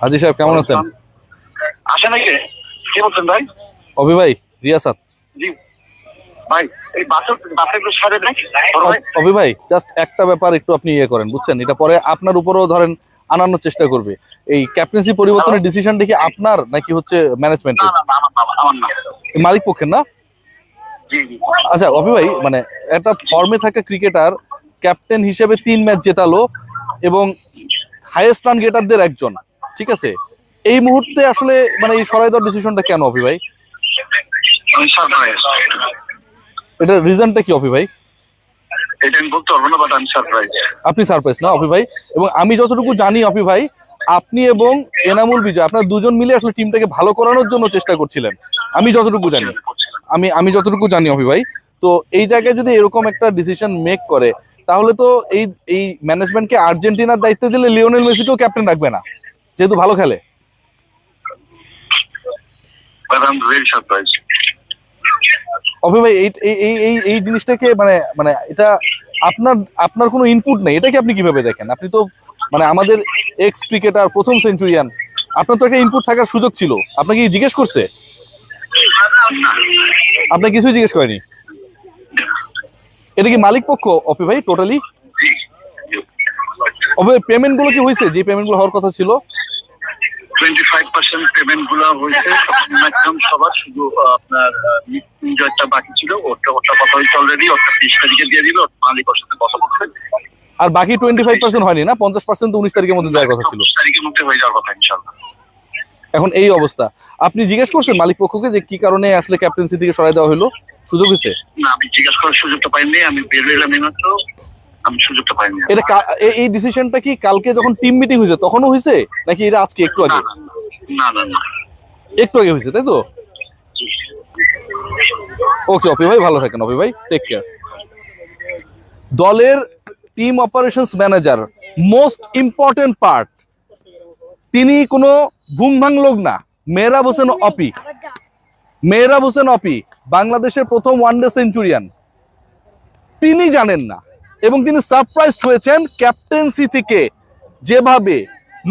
হাজি সাহেব কেমন আছেন? আসে নাকি কি বলছেন ভাই? অভি ভাই রিয়াসাত জি। ভাই এই বাসের বাসের একটু অভি ভাই জাস্ট একটা ব্যাপার একটু আপনি ইয়ে করেন বুঝছেন? এটা পরে আপনার উপরেও ধরেন আনানোর চেষ্টা করবে। এই ক্যাপ্টেন্সি পরিবর্তনের ডিসিশন দেখি আপনার নাকি হচ্ছে ম্যানেজমেন্টের আমার মালিক পক্ষের না? আচ্ছা অভি ভাই মানে একটা ফর্মে থাকা ক্রিকেটার ক্যাপ্টেন হিসেবে তিন ম্যাচ জেতালো এবং হাইয়েস্ট রান গেটারদের একজন। ঠিক আছে? এই মুহূর্তে আসলে মানে এই সরাই দেওয়ার ডিসিশনটা কেন অভি ভাই? এটা রিজনটা কি অভি ভাই? আপনি সারপ্রাইজ না অভি ভাই? এবং আমি যতটুকু জানি অভি ভাই আপনি এবং এনামুল বিজয় আপনার দুজন মিলে আসলে টিমটাকে ভালো করানোর জন্য চেষ্টা করছিলেন। আমি যতটুকু জানি। আমি আমি যতটুকু জানি অভি ভাই। তো এই জায়গায় যদি এরকম একটা ডিসিশন মেক করে তাহলে তো এই এই ম্যানেজমেন্টকে আর্জেন্টিনার দায়িত্ব দিলে লিওনেল মেসিকেও ক্যাপ্টেন রাখবে না। যেহেতু ভালো খেলে? অভি ভাই এই এই- এই জিনিসটাকে মানে মানে এটা আপনার আপনার কোনো ইনপুট নেই এটাকে আপনি কীভাবে দেখেন? আপনি তো মানে আমাদের এক্স ক্রিকেটার প্রথম সেঞ্চুরিয়ান আপনার তো একটা ইনপুট থাকার সুযোগ ছিল। আপনাকে কি জিজ্ঞেস করছে? আপনাকে কিছুই জিজ্ঞেস করেনি এটা কি মালিক পক্ষ অপি ভাই টোটালি জি। অবে পেমেন্টগুলো কি হয়েছে? যে পেমেন্টগুলো হওয়ার কথা ছিল? টোয়েন্টি ফাইভ পার্সেন্ট পেমেন্টগুলো হয়েছে সবার শুধু আপনার ইনজয়টা বাকি ছিল ওটা ওটা কথা হয়েছে অলরেডি ওটা বিশ তারিখে দিয়ে মালিক ওর সাথে কথা বলছে। আর বাকি টোয়েন্টি ফাইভ পার্সেন্ট হয়নি না? পঞ্চাশ পার্সেন্ট তো উনিশ তারিখের মধ্যে দেওয়ার কথা ছিল। তারিখের মধ্যে হয়ে যাওয়ার কথা ইনশাল্লাহ এখন এই অবস্থা। আপনি জিজ্ঞেস করছেন মালিক পক্ষকে যে কি কারণে আসলে ক্যাপ্টেন্সি থেকে সরাই দেওয়া হলো? সুযোগ হয়েছে? না আমি জিজ্ঞেস করার সুযোগটা পাইনি আমি বের হইলাম এইমাত্র। আমি সুযোগটা পাইনি এটা এই ডিসিশনটা কি কালকে যখন টিম মিটিং হয়েছে তখনও হয়েছে? নাকি এটা আজকে একটু আগে? না না না একটু আগে হয়েছে তাই তো? ওকে অপি ভাই ভালো থাকেন অপি ভাই টেক কেয়ার দলের team operations manager most important part তিনি কোনো ঘুম ভাং লোক না মেহরাব হোসেন অপি। মেহরাব হোসেন অপি বাংলাদেশের প্রথম ওয়ানডে সেঞ্চুরিয়ান তিনি জানেন না। এবং তিনি সারপ্রাইজড হয়েছেন ক্যাপ্টেন্সি থেকে, যেভাবে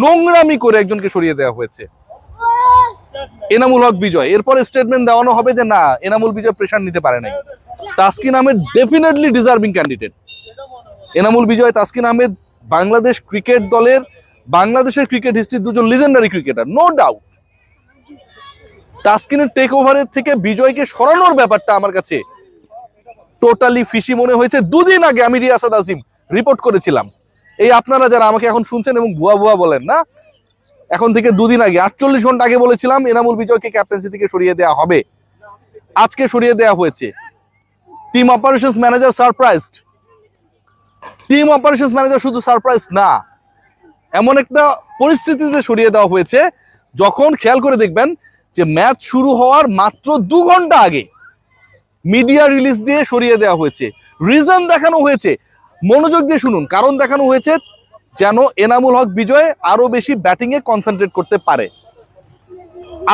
নোংরামি করে একজনকে সরিয়ে দেওয়া হয়েছে। এনামুল হক বিজয়, এরপরে স্টেটমেন্ট দেওয়ানো হবে যে না, এনামুল বিজয় প্রেশার নিতে পারে নাই। Taskin Ahmed definitely deserving candidate Enamul Bijoy, Taskin Ahmed Bangladesh cricket দলের, বাংলাদেশের ক্রিকেট হিস্ট্রির দুজন লিজেন্ডারি ক্রিকেটার নো ডাউট তাসকিনের টেক ওভারের থেকে বিজয়কে সরানোর ব্যাপারটা আমার কাছে টোটালি ফিসি মনে হয়েছে। দুদিন আগে আমি রিয়াসাদ আজিম রিপোর্ট করেছিলাম। এই আপনারা যারা আমাকে এখন শুনছেন এবং ভুয়া ভুয়া বলেন না, এখন থেকে দুদিন আগে, আটচল্লিশ ঘণ্টা আগে বলেছিলাম, এনামুল বিজয়কে ক্যাপ্টেন্সি থেকে সরিয়ে দেওয়া হবে। আজকে সরিয়ে দেওয়া হয়েছে। Team operations manager surprised team operations manager শুধু সারপ্রাইজ না, এমন একটা পরিস্থিতিতে সরিয়ে দেওয়া হয়েছে। যখন খেয়াল করে দেখবেন যে ম্যাচ শুরু হওয়ার মাত্র দু ঘণ্টা আগে মিডিয়া রিলিজ দিয়ে সরিয়ে দেওয়া হয়েছে। রিজন দেখানো হয়েছে। মনোযোগ দিয়ে শুনুন। কারণ দেখানো হয়েছে যেন এনামুল হক বিজয় আরও বেশি ব্যাটিং এ কনসেন্ট্রেট করতে পারে।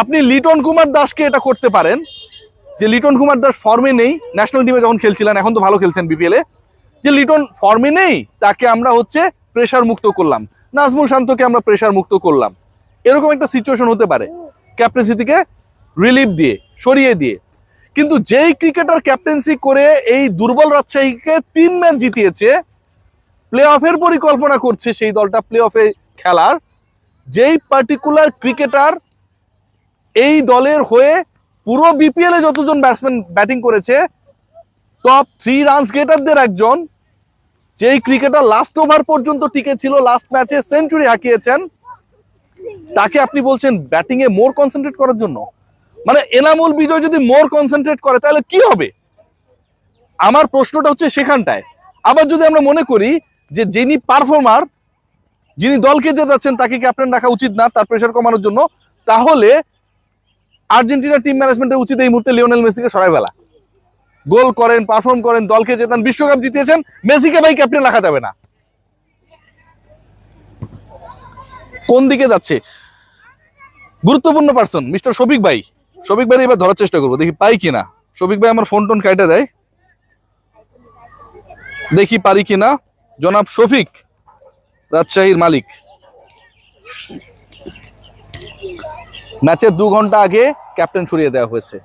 আপনি লিটন কুমার দাসকে এটা করতে পারেন। যে লিটন কুমার দাস ফর্মে নেই। ন্যাশনাল টিমে যখন খেলছিলেন, এখন তো ভালো খেলছেন বিপিএল যে লিটন ফর্মে নেই, তাকে আমরা হচ্ছে প্রেশার মুক্ত করলাম। নাজমুল শান্তকে আমরা প্রেশার মুক্ত করলাম। এরকম একটা সিচুয়েশন হতে পারে। ক্যাপ্টেন্সি থেকে রিলিফ দিয়ে, সরিয়ে দিয়ে। কিন্তু যেই ক্রিকেটার ক্যাপ্টেন্সি করে এই দুর্বল রাজশাহীকে তিন ম্যাচ জিতিয়েছে প্লে অফের পরিকল্পনা করছে সেই দলটা প্লে অফে খেলার। যেই পার্টিকুলার ক্রিকেটার এই দলের হয়ে পুরো বিপিএল যতজন ব্যাটসম্যান ব্যাটিং করেছে টপ থ্রি রানস গেটারদের একজন, যেই ক্রিকেটার লাস্ট ওভার পর্যন্ত টিকে ছিল লাস্ট ম্যাচে সেঞ্চুরি হাঁকিয়েছেন, তাকে আপনি বলছেন ব্যাটিং এ মোর কনসেন্ট্রেট করার জন্য? মানে এনামুল বিজয় যদি মোর কনসেন্ট্রেট করে, তাহলে কি হবে? আমার প্রশ্নটা হচ্ছে সেখানটায়। আবার যদি আমরা মনে করি যে যিনি পারফর্মার যিনি দলকে জেতাচ্ছেন তাকে ক্যাপ্টেন রাখা উচিত না, তার প্রেশার কমানোর জন্য? তাহলে আর্জেন্টিনা টিম ম্যানেজমেন্টের উচিত এই মুহূর্তে লিওনেল মেসিকে সরাই ফেলা। গোল করেন পারফর্ম করেন, দলকে জেতান বিশ্বকাপ জিতিয়েছেন, মেসিকে ভাই ক্যাপ্টেন রাখা যাবে না। কোন দিকে যাচ্ছে? গুরুত্বপূর্ণ পার্সন মিস্টার শফিক ভাই। শফিক ভাই এবার ধরার চেষ্টা করব। দেখি পাই কিনা। শফিক ভাই আমার ফোন টোন কাইটা দেয়। দেখি পারি কিনা। জনাব শফিক, রাজশাহীর মালিক। ম্যাচের দু ঘণ্টা আগে ক্যাপ্টেন সরিয়ে দেওয়া হয়েছে।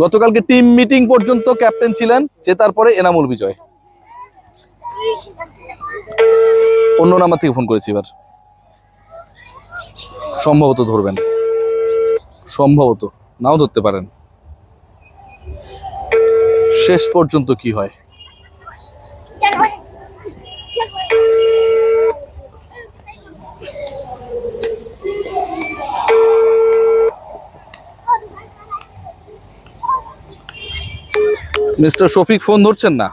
গতকালকে টিম মিটিং পর্যন্ত ক্যাপ্টেন ছিলেন, জেতার পরে এনামুল বিজয়। অন্য নাম্বার থেকে ফোন করেছি এবার। সম্ভবত ধরবেন। সম্ভবত নাও ধরতে পারেন। শেষ পর্যন্ত কি হয়? মিস্টার শফিক ফোন ধরছেন না?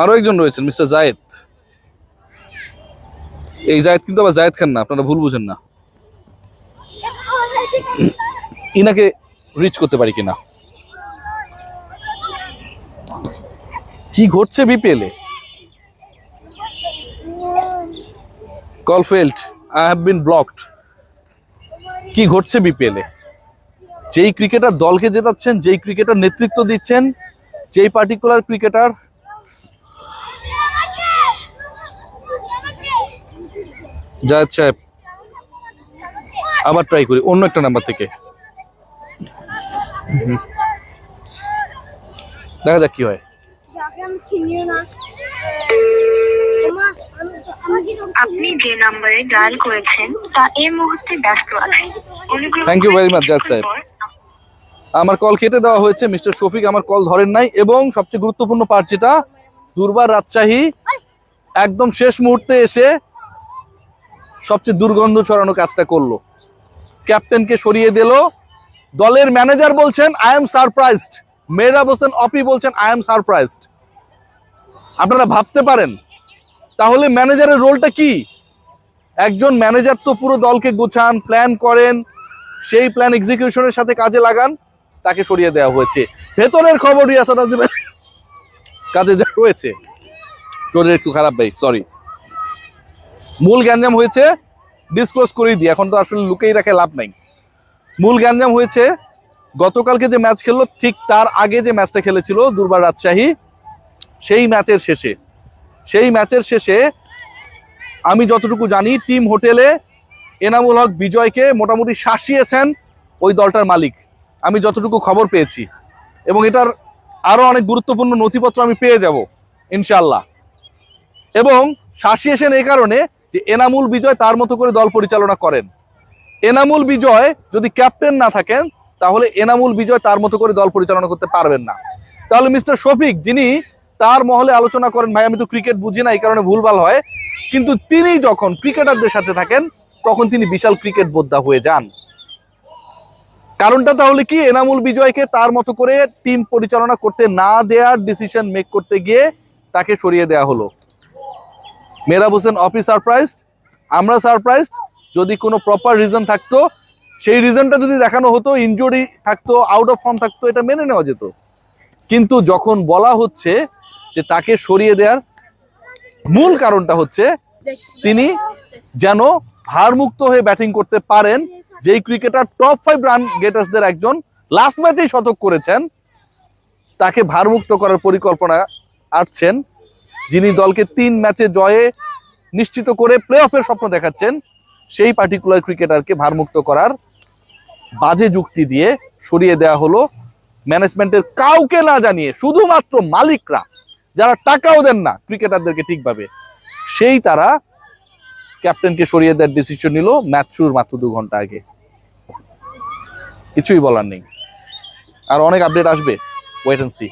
আরও একজন রয়েছেন, মিস্টার জায়েদ। এই জায়েদ কিন্তু আবার জায়েদ খান না, আপনারা ভুল বুঝেন না। ইনাকে রিচ করতে পারি কিনা? কি ঘটছে BPL call failed I have been blocked কি ঘটছে বিপিএল যেই ক্রিকেটার দলকে জেতাচ্ছেন, যেই ক্রিকেটার নেতৃত্ব দিচ্ছেন, যেই পার্টিকুলার ক্রিকেটার জায়দ সাহেব আবার ট্রাই করি অন্য একটা নাম্বার থেকে। দেখা যাক কি হয়। আপনি যে নম্বরে ডায়াল করেছেন তা এই মুহূর্তে ব্যস্ত আছে অনুগ্রহ Thank you করে very much, Judge কিছুক্ষণ sir. পর আমার কল কেটে দেওয়া হয়েছে মিস্টার শফিক আমার কল ধরেন নাই এবং সবচেয়ে গুরুত্বপূর্ণ পার্ট যেটা দুর্বার রাজশাহী একদম শেষ মুহূর্তে এসে সবচেয়ে দুর্গন্ধ ছড়ানো কাজটা করল। ক্যাপ্টেনকে সরিয়ে দিল। দলের ম্যানেজার বলছেন I am surprised Mehrab Hossain, Opi বলছেন আই এম সারপ্রাইজড আপনারা ভাবতে পারেন, তাহলে ম্যানেজারের রোলটা কি? একজন ম্যানেজার তো পুরো দলকে গুছান, প্ল্যান করেন, সেই প্ল্যান এক্সিকিউশনের সাথে কাজে লাগান, তাকে সরিয়ে দেওয়া হয়েছে। ভেতরের খবর রিয়াসাদ আজিমের কাজে যা হয়েছে। শরীর একটু খারাপ ভাই সরি মূল গ্যাঞ্জাম হয়েছে ডিসক্লোজ করেই দিই। এখন তো আসলে লুকেই রাখে লাভ নাই। মূল গ্যাঞ্জাম হয়েছে, গতকালকে যে ম্যাচ খেললো, ঠিক তার আগে যে ম্যাচটা খেলেছিল দুর্বার রাজশাহী, সেই ম্যাচের শেষে। সেই ম্যাচের শেষে আমি যতটুকু জানি টিম হোটেলে এনামুল হক বিজয়কে মোটামুটি শাসিয়েছেন ওই দলটার মালিক। আমি যতটুকু খবর পেয়েছি। এবং এটার আরও অনেক গুরুত্বপূর্ণ নথিপত্র আমি পেয়ে যাব ইনশাল্লাহ এবং শাসিয়েছেন এই কারণে যে এনামুল বিজয় তার মতো করে দল পরিচালনা করেন। এনামুল বিজয় যদি ক্যাপ্টেন না থাকেন, তাহলে এনামুল বিজয় তার মতো করে দল পরিচালনা করতে পারবেন না। তাহলে মিস্টার শফিক, যিনি তার মহলে আলোচনা করেন, ভাই, আমি তো ক্রিকেট বুঝি না, এই কারণে ভুলভাল হয়। কিন্তু তিনি যখন ক্রিকেটারদের সাথে থাকেন, তখন তিনি বিশাল ক্রিকেট বোদ্ধা হয়ে যান। কারণটা তাহলে কি? এনামুল বিজয়কে তার মতো করে টিম পরিচালনা করতে না দেয়ার ডিসিশন মেক করতে গিয়ে তাকে সরিয়ে দেওয়া হলো। মেরাব হোসেন অফিস সারপ্রাইজ আমরা সারপ্রাইজ যদি কোনো প্রপার রিজন থাকতো, সেই রিজনটা যদি দেখানো হতো ইনজুরি থাকতো আউট অফ ফর্ম থাকতো, এটা মেনে নেওয়া যেত। কিন্তু যখন বলা হচ্ছে যে তাকে সরিয়ে দেওয়ার মূল কারণটা হচ্ছে, তিনি যেন ভারমুক্ত হয়ে ব্যাটিং করতে পারেন, যেই ক্রিকেটার টপ ফাইভ রান গেটার্সদের একজন লাস্ট ম্যাচেই শতক করেছেন, তাকে ভারমুক্ত করার পরিকল্পনা আটছেন যিনি দলকে তিন ম্যাচে জয়ে নিশ্চিত করে প্লে অফের স্বপ্ন দেখাচ্ছেন, সেই পার্টিকুলার ক্রিকেটারকে ভারমুক্ত করার বাজে যুক্তি দিয়ে সরিয়ে দেওয়া হলো ম্যানেজমেন্টের কাউকে না জানিয়ে শুধুমাত্র মালিকরা, যারা টাকাও দেন না ক্রিকেটারদেরকে ঠিকভাবে, সেই তারা ক্যাপ্টেনকে সরিয়ে দেওয়ার ডিসিশন নিল ম্যাচ শুরুর মাত্র দু ঘণ্টা আগে। কিছুই বলার নেই। আর অনেক আপডেট আসবে ওয়েট অ্যান্ড সি